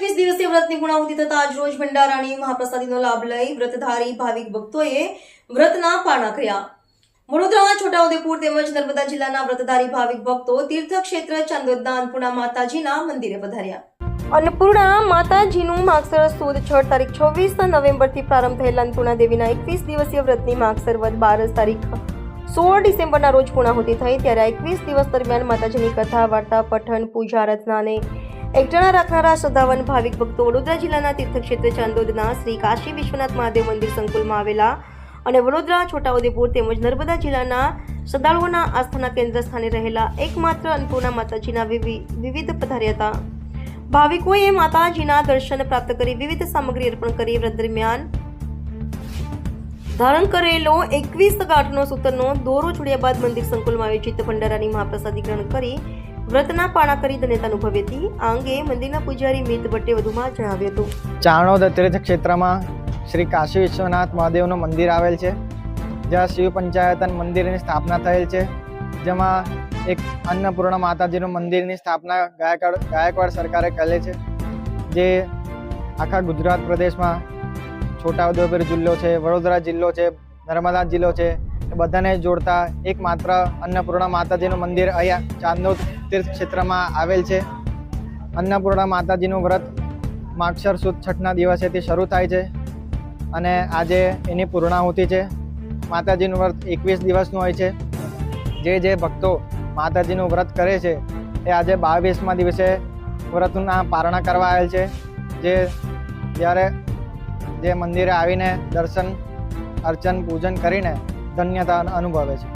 એકવીસ દિવસીય વ્રતની પૂર્ણાહુતિ થતા આજરોજ ભંડારાની મહાપ્રસાદીનો લાભ લઈ વ્રતધારી ભાવિક ભક્તોએ વ્રતના પારણા કર્યા વડોદરા છોટાઉદેપુર તેમજ નર્મદા જિલ્લાના વ્રતધારી ભાવિક ભક્તો તીર્થક્ષેત્ર ચાંદોદના અન્નપૂર્ણા માતાજીના મંદિરે પધાર્યા. અન્નપૂર્ણા માતાજીનું માગસર સુદ છ તારીખ છવ્વીસ નવેમ્બરથી પ્રારંભ થયેલા અન્નપૂર્ણા દેવીના એકવીસ દિવસીય વ્રતની માગસર વદ બારસ તારીખ સોળ ડિસેમ્બરના રોજ પૂર્ણાહુતિ થઈ. ત્યારે એકવીસ દિવસ દરમિયાન માતાજીની કથા, વાર્તા, પઠન, પૂજા, રચના અને એકટાણા રાખનારા શ્રદ્ધાવન ભાવિક ભક્તો વડોદરા જિલ્લાના તીર્થક્ષેત્ર ચાંદોદના શ્રી કાશી વિશ્વનાથ મહાદેવ મંદિર સંકુલમાં આવેલા અને વડોદરા છોટાઉદેપુર તેમજ નર્મદા જિલ્લાના શ્રદ્ધાળુઓના આસ્થાના કેન્દ્ર સ્થાને રહેલા એકમાત્ર અન્નપૂર્ણા માતાજીના વિવિ- વિવિધ પધાર્યા હતા. ભાવિકોએ માતાજીના દર્શન પ્રાપ્ત કરી વિવિધ સામગ્રી અર્પણ કરી દરમિયાન ધારણ કરેલો એકવીસ ગાંઠનો સૂતરનો દોરો છોડ્યા બાદ મંદિર સંકુલમાં આયોજિત ભંડારાની મહાપ્રસાદી ગ્રહણ કરી વ્રતના પાણા કરી ધન્યતા અનુભવી હતી આ અંગે મંદિરના પૂજારી મિત ભટ્ટે વધુમાં જણાવ્યું હતું. ચાણોદ તીર્થ ક્ષેત્રમાં શ્રી કાશી વિશ્વનાથ મહાદેવનું મંદિર આવેલ છે, જ્યાં શિવ પંચાયતન મંદિરની સ્થાપના થયેલ છે, જેમાં એક અન્નપૂર્ણા માતાજીનું મંદિરની સ્થાપના ગાયકવાડ ગાયકવાડ સરકારે કરેલી છે, જે આખા ગુજરાત પ્રદેશમાં છોટાઉદેપુર જિલ્લો છે, વડોદરા જિલ્લો છે, નર્મદા જિલ્લો છે બધાને જોડતા એકમાત્ર અન્નપૂર્ણા માતાજીનું મંદિર અહીંયા ચાંદોદ તીર્થ ક્ષેત્રમાં આવેલ છે. અન્નપૂર્ણા માતાજીનું વ્રત માગશર સુદ છઠના દિવસેથી શરૂ થાય છે અને આજે એની પૂર્ણાહુતિ છે. માતાજીનું વ્રત એકવીસ દિવસનું હોય છે. જે જે ભક્તો માતાજીનું વ્રત કરે છે એ આજે બાવીસમાં દિવસે વ્રતના પારણા કરવા આવેલ છે. જે જ્યારે જે મંદિરે આવીને દર્શન, અર્ચન, પૂજન કરીને ધન્યતા અનુભવે છે.